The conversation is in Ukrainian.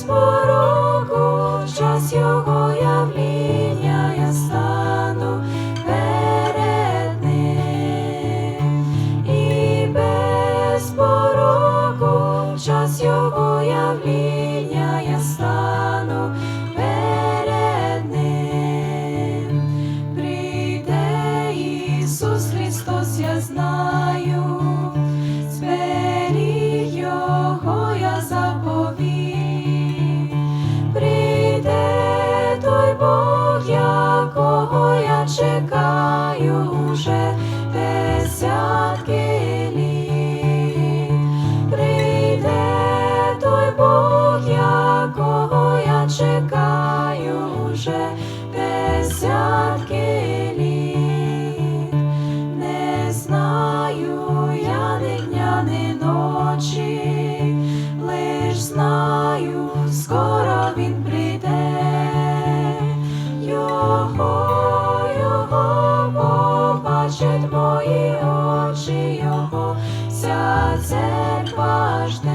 без пороку час його явління стану перед пороку час його явління чекаю уже десятки літ. Прийде той Бог, якого я чекаю уже десятки Бачать мої очі його, вся церква жде.